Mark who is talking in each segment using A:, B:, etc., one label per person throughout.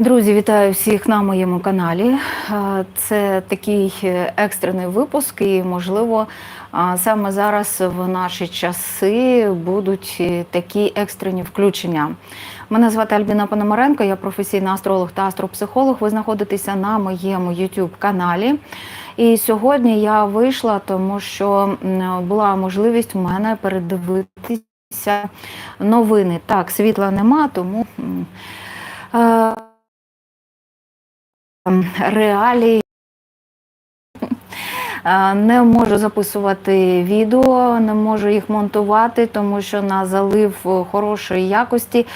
A: Друзі, вітаю всіх на моєму каналі. Е, Це такий е, екстрений випуск, і можливо саме зараз в наші часи будуть е, такі екстрені включення. Мене звати Альбіна Пономаренко, я професійний астролог та астропсихолог. Ви знаходитеся на моєму youtube каналі. І сьогодні я вийшла, тому що була можливість в мене передивитися новини. Так, світла нема, тому. Е, Не можу записувати відео, не можу їх монтувати, тому що на залив е, хорошої якості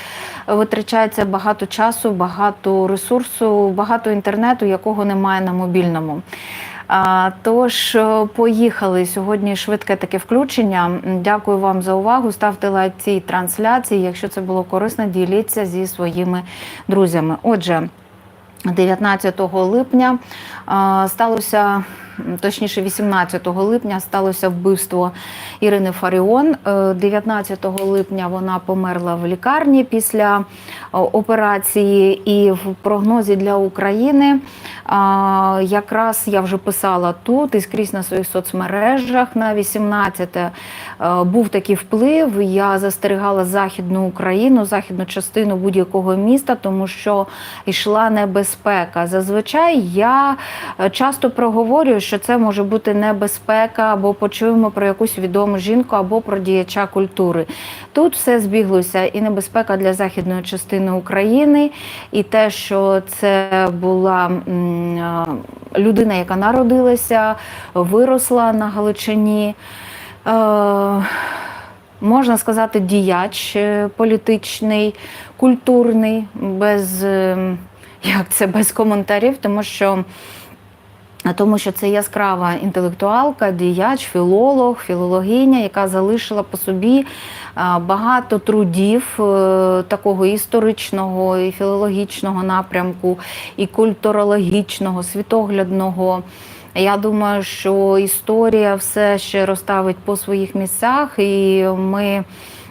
A: витрачається багато часу, багато ресурсу, багато інтернету, якого немає на мобільному. Тож, е, поїхали сьогодні швидке таке включення. Дякую вам за увагу. Ставте лайк цій трансляції. Якщо це було корисно, діліться зі своїми друзями. Отже. 19 липня сталося, точніше, 18 липня сталося вбивство Ірини Фаріон. Е, 19 липня вона померла в лікарні після операції, і в прогнозі для України якраз я вже писала тут і скрізь на своїх соцмережах на 18 е, був такий вплив. Я застерігала західну Україну, західну частину будь-якого міста, тому що йшла небезпека. Зазвичай я е, часто проговорюю, що це може бути небезпека, або почуємо про якусь відому жінку, або про діяча культури. Тут все збіглося, і небезпека для західної частини України, і те, що це була людина, яка народилася, виросла на Галичині. Можна сказати, діяч е, політичний, культурний, без е, як це без коментарів, тому що. Тому що це яскрава інтелектуалка, діяч, філолог, філологиня, яка залишила по собі багато трудів е, такого історичного і філологічного напрямку, і культурологічного, світоглядного. Я думаю, що історія все ще розставить по своїх місцях, і ми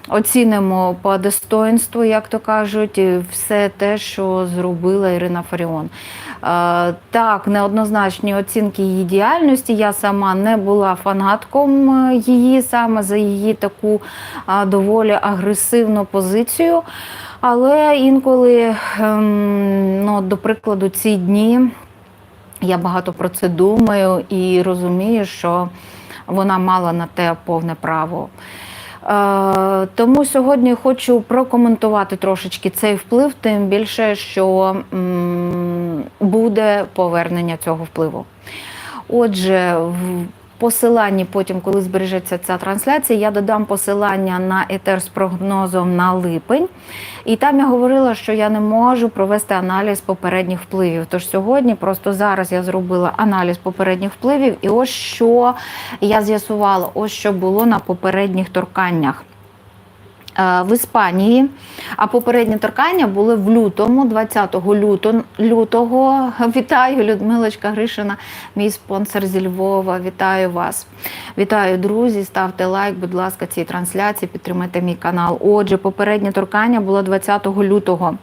A: оцінимо по достоинству, як то кажуть, все те, що зробила Ірина Фаріон. Е, Так, неоднозначні оцінки її діяльності. Я сама не була фанатком е, її саме за її таку доволі агресивну позицію. Але інколи, ем, ну, до прикладу, ці дні. Я багато про це думаю і розумію, що вона мала на те повне право. Е, тому сьогодні хочу прокоментувати трошечки цей вплив, тим більше, що буде повернення цього впливу. Отже, посиланні потім, коли збережеться ця трансляція, я додам посилання на етер з прогнозом на липень. І там я говорила, що я не можу провести аналіз попередніх впливів. Тож сьогодні, просто зараз я зробила аналіз попередніх впливів, і ось що я з'ясувала, ось що було на попередніх торканнях. Е, В Іспанії, а попередні торкання були в лютому, 20 люто, лютого. Вітаю, Людмилочка Гришина, мій спонсор зі Львова. Вітаю вас. Вітаю, друзі. Ставте лайк, будь ласка, цій трансляції, підтримайте мій канал. Отже, попереднє торкання було 20 лютого.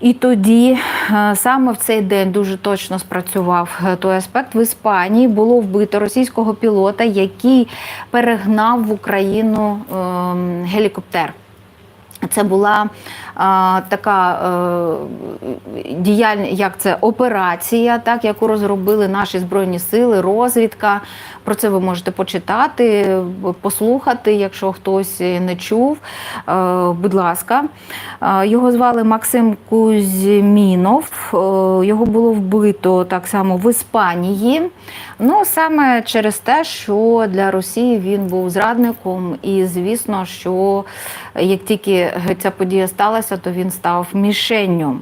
A: І тоді, е, саме в цей день, дуже точно спрацював е, той аспект. В Іспанії було вбито російського пілота, який перегнав в Україну ем, гелікоптер. Це була а, така е, діяльна, як це операція, так яку розробили наші збройні сили, розвідка. Про це ви можете почитати, послухати, якщо хтось не чув. Е, будь ласка, Е, його звали Максим Кузьмінов. Е, Його було вбито так само в Іспанії. Ну саме через те, що для Росії він був зрадником, і звісно, що як тільки ця подія сталася, то він став мішенню.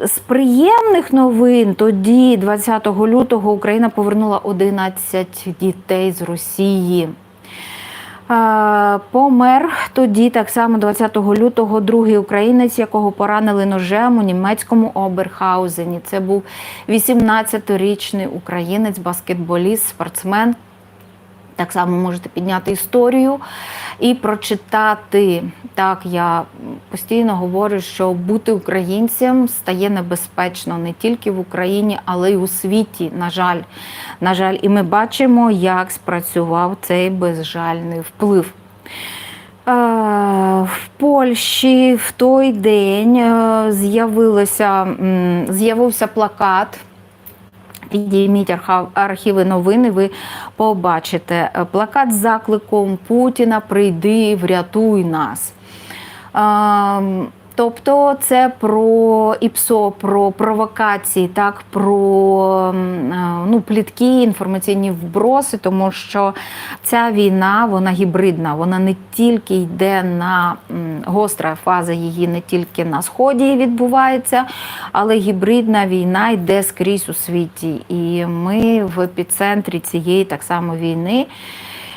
A: З приємних новин тоді, 20 лютого, Україна повернула 11 дітей з Росії. Помер тоді, так само 20 лютого, другий українець, якого поранили ножем у німецькому Оберхаузені. Це був 18-річний українець, баскетболіст, спортсмен. Так само можете підняти історію і прочитати. Так, я постійно говорю, що бути українцем стає небезпечно не тільки в Україні, але й у світі. На жаль, на жаль, і ми бачимо, як спрацював цей безжальний вплив. Е, В Польщі в той день е, з'явилося з'явився плакат. Підійміть архіви новини, ви побачите Е, плакат з закликом Путіна Прийди, врятуй нас. Тобто це про ІПСО, про провокації, так про е, ну, плітки, інформаційні вброси, тому що ця війна вона гібридна, вона не тільки йде на гостра фаза її не тільки на сході відбувається, але гібридна війна йде скрізь у світі. І ми в епіцентрі цієї так само війни.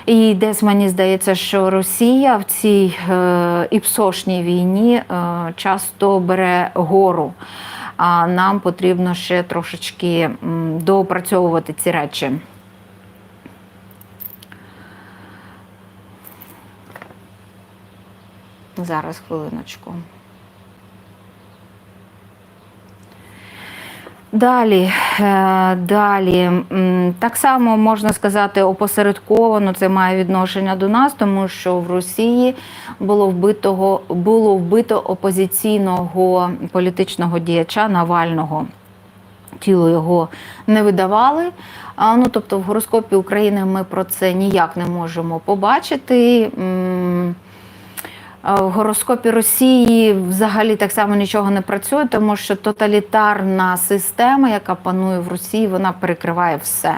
A: І десь мені здається, що Росія в цій е, іпсошній війні е, часто бере гору. А нам потрібно ще трошечки доопрацьовувати ці речі. Зараз хвилиночку. Далі, е, далі, так само можна сказати, опосередковано це має відношення до нас, тому що в Росії було вбитого було вбито опозиційного політичного діяча Навального. Тіло його не видавали. А, ну, тобто, в гороскопі України ми про це ніяк не можемо побачити. В гороскопі Росії взагалі так само нічого не працює, тому що тоталітарна система, яка панує в Росії, вона перекриває все.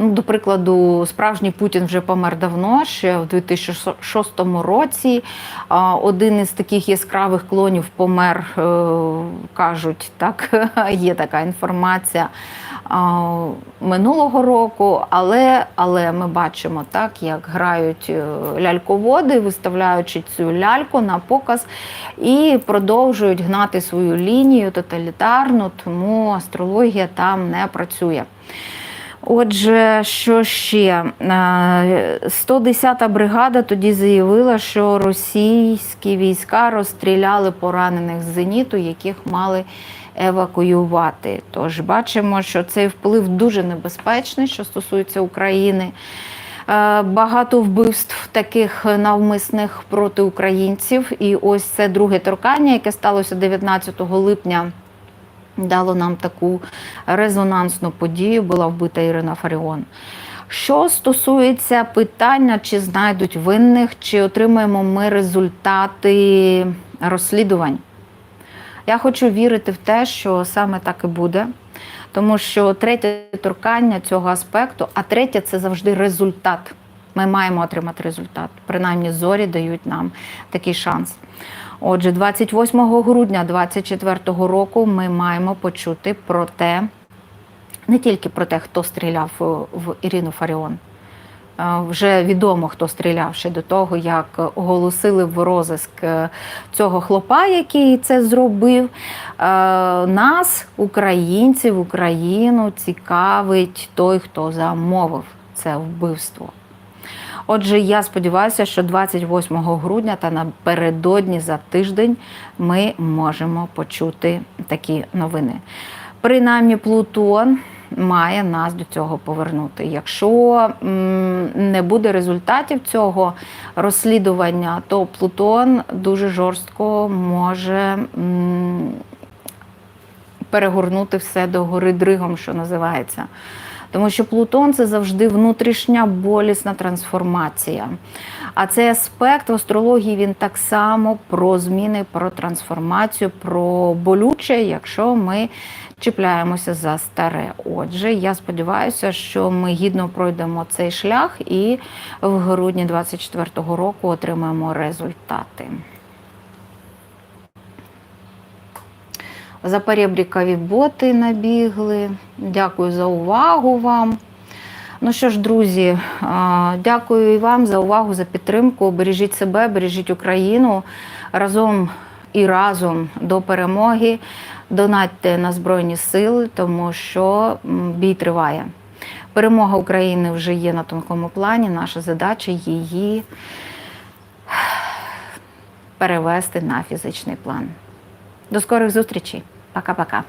A: Ну, до прикладу, справжній Путін вже помер давно, ще в 2006 році. Один із таких яскравих клонів помер, е, кажуть, так є така інформація минулого року, але, але ми бачимо так, як грають е, ляльководи, виставляючи цю ляльку на показ і продовжують гнати свою лінію тоталітарну, тому астрологія там не працює. Отже, що ще? Е, 110-та бригада тоді заявила, що російські війська розстріляли поранених з зеніту, яких мали евакуювати. Тож бачимо, що цей вплив дуже небезпечний, що стосується України. Багато вбивств таких навмисних проти українців. І ось це друге торкання, яке сталося 19 липня дало нам таку резонансну подію. Була вбита Ірина Фаріон. Що стосується питання, чи знайдуть винних, чи отримаємо ми результати розслідувань, я хочу вірити в те, що саме так і буде. Тому що третє торкання цього аспекту, а третє це завжди результат. Ми маємо отримати результат. Принаймні зорі дають нам такий шанс. Отже, 28 грудня 2024 року ми маємо почути про те, не тільки про те, хто стріляв е, в Ірину Фаріон. Е, Вже відомо, хто стріляв ще до того, як оголосили в розиск е, цього хлопа, який це зробив. Нас, українців, Україну, цікавить той, хто замовив це вбивство. Отже, я сподіваюся, що 28 грудня та напередодні за тиждень ми можемо почути такі новини. Принаймні, Плутон має нас до цього повернути. Якщо не буде результатів цього розслідування, то Плутон дуже жорстко може перегорнути все до гори дригом, що називається. Тому що Плутон це завжди внутрішня болісна трансформація. А цей аспект в астрології він так само про зміни, про трансформацію, про болюче, якщо ми чіпляємося за старе. Отже, я сподіваюся, що ми гідно пройдемо цей шлях і в грудні 24-го року отримаємо результати. Запорєбрікові боти набігли. Дякую за увагу вам. Ну що ж, друзі, дякую і вам за увагу, за підтримку. Бережіть себе, бережіть Україну разом і разом до перемоги. Донатьте на Збройні Сили, тому що бій триває. Перемога України вже є на тонкому плані. Наша задача її перевести на фізичний план. До скорих зустрічей. Пока-пока.